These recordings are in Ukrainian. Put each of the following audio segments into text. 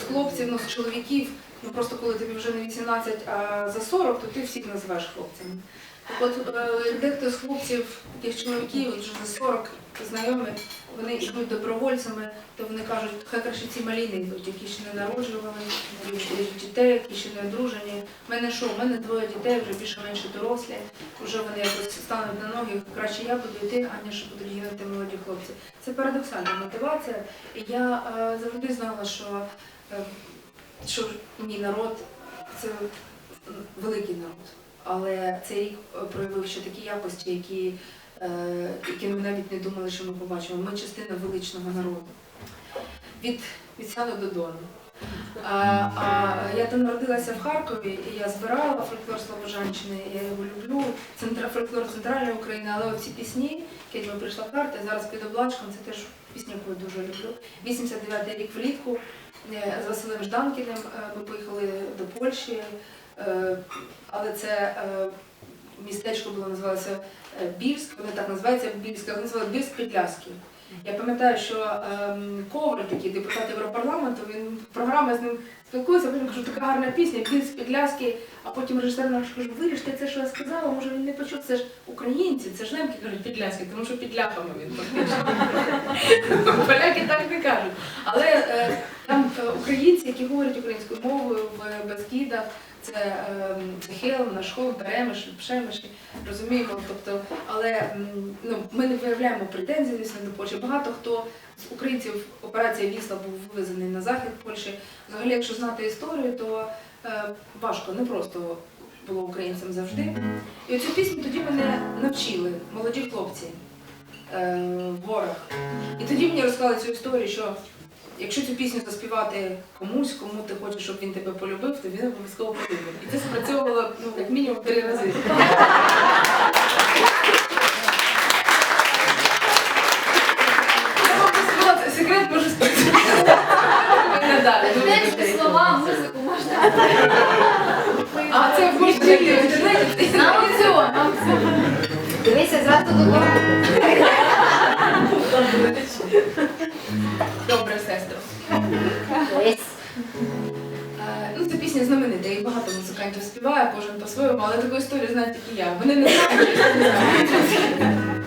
з хлопців, ну з чоловіків, ну просто коли тобі вже не 18, а за 40, то ти всіх називаєш хлопцями. Так от е, дехто з хлопців, таких чоловіків, вже за 40 знайомі, вони йдуть добровольцями, то вони кажуть, хай краще ці малі не йдуть, які ще не народжували, дітей, які ще не одружені. У мене що, у мене двоє дітей, вже більше-менше дорослі, вже вони якось стануть на ноги, краще я буду йти, аніж будуть гинути молоді хлопці. Це парадоксальна мотивація. І я е, завжди знала, що, е, що мій народ це великий народ. Але цей рік е, проявив ще такі якості, які, е, які ми навіть не думали, що ми побачимо. Ми частина величного народу. Від, від сяду до дону. А, а я там народилася в Харкові, і я збирала фольклор Слобожанщини, я його люблю. Центра, фольклор центральної України, але оці пісні, які ми прийшла карта, зараз під облачком, це теж пісня, яку я дуже люблю. 89-й рік влітку з Василем Жданкіним е, ми поїхали до Польщі, е, але це е, містечко було називалося е, Більськ, воно так називається Більськ, але називали Більськ Підляський. Я пам'ятаю, що ем, Коваль, такий депутат Європарламенту, він програми з ним спілкується, потім кажу, така гарна пісня, Більськ Підляський, а потім режисер наш каже, виріште це, що я сказала, може він не почув, це ж українці, це ж немки кажуть Підляський, тому що під ляхами він фактично. Поляки так не кажуть. Але е, там е, українці, які говорять українською мовою в Бескідах, це ем, Хел, наш Хол, Беремиш, Пшемиш, розуміємо. Тобто, але ну, ми не виявляємо претензій, до Польщі. Багато хто з українців операція Вісла був вивезений на захід Польщі. Взагалі, якщо знати історію, то е, важко, не просто було українцям завжди. І оцю пісню тоді мене навчили молоді хлопці е, в горах. І тоді мені розказали цю історію, що якщо цю пісню заспівати комусь, кому ти хочеш, щоб він тебе полюбив, то він обов'язково полюбив. І це спрацьовувало ну, як мінімум три рази. Секрет може спрацювати. Слова, музику можна. А це в інтернеті. На аукціон. Дивися, зразу додому. Пісня знаменита, і багато музикантів співає, кожен по-своєму, але таку історію знають тільки я. Вони не знають, я не знаю.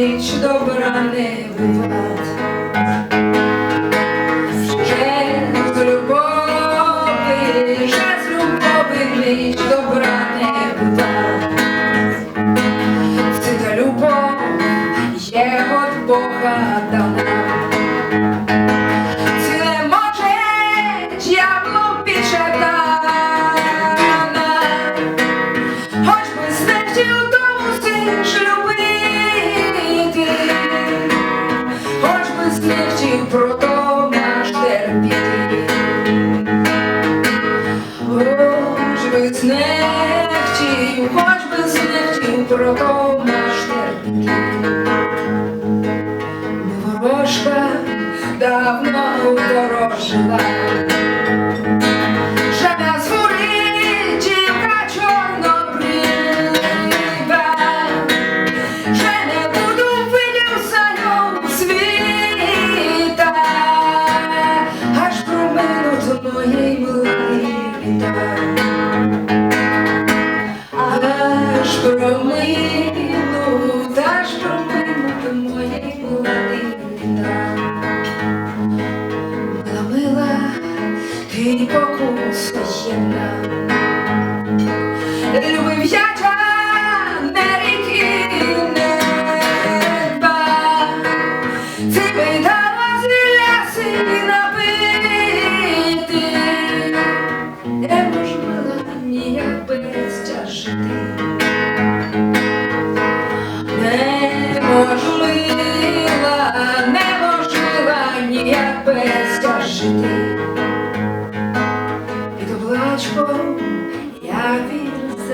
Ніч добра не бувать. Жест любові, жест любові ніч добра не бувать. Це та любов є. Хоч би смерті би смерті, хоч би смерті продом аж терпіти. Ворожка давно удорожила. Аж проминуть, аж проминуть мої милі літа. Мила, мила, ти. Любив я не ріки би Сонечко, я вірю в